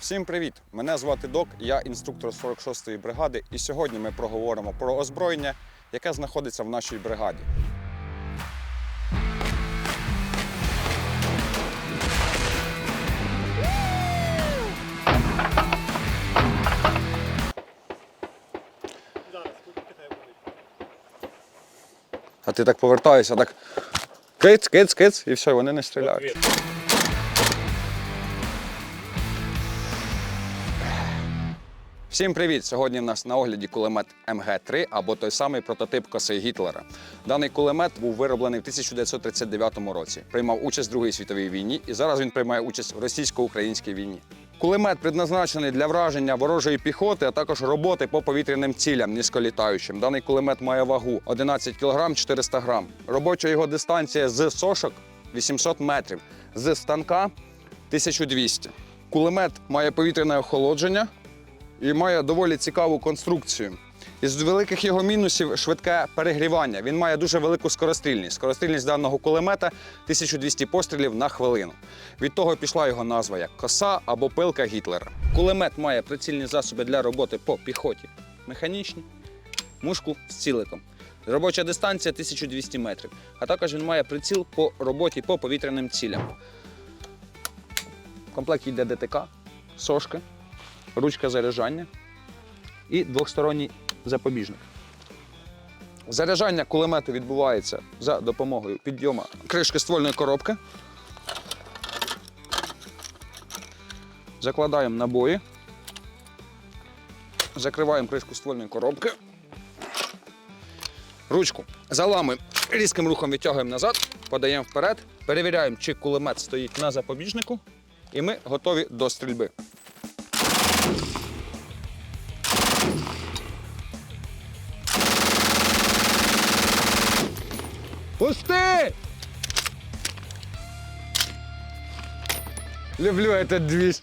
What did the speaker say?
Всім привіт! Мене звати Док, я інструктор 46-ї бригади, і сьогодні ми проговоримо про озброєння, яке знаходиться в нашій бригаді. А ти так повертаєшся, так киц, киц, киц, і все, вони не стріляють. Всім привіт! Сьогодні в нас на огляді кулемет МГ-3 або той самий прототип коси Гітлера. Даний кулемет був вироблений в 1939 році. Приймав участь в Другій світовій війні і зараз він приймає участь в російсько-українській війні. Кулемет предназначений для враження ворожої піхоти, а також роботи по повітряним цілям низьколітаючим. Даний кулемет має вагу 11 кг 400 г. Робоча його дистанція з сошок 800 метрів, з станка 1200. Кулемет має повітряне охолодження і має доволі цікаву конструкцію. Із великих його мінусів швидке перегрівання. Він має дуже велику скорострільність. Скорострільність даного кулемета 1200 пострілів на хвилину. Від того пішла його назва як коса або пилка Гітлера. Кулемет має прицільні засоби для роботи по піхоті, механічні, мушку з ціликом. Робоча дистанція 1200 метрів. А також він має приціл по роботі по повітряним цілям. В комплекті йде ДТК, сошки, ручка заряджання і двохсторонній запобіжник. Заряджання кулемету відбувається за допомогою підйому кришки ствольної коробки. Закладаємо набої. Закриваємо кришку ствольної коробки. Ручку заламуємо, різким рухом відтягуємо назад, подаємо вперед, перевіряємо, чи кулемет стоїть на запобіжнику, і ми готові до стрільби. Пусти! Люблю этот движ.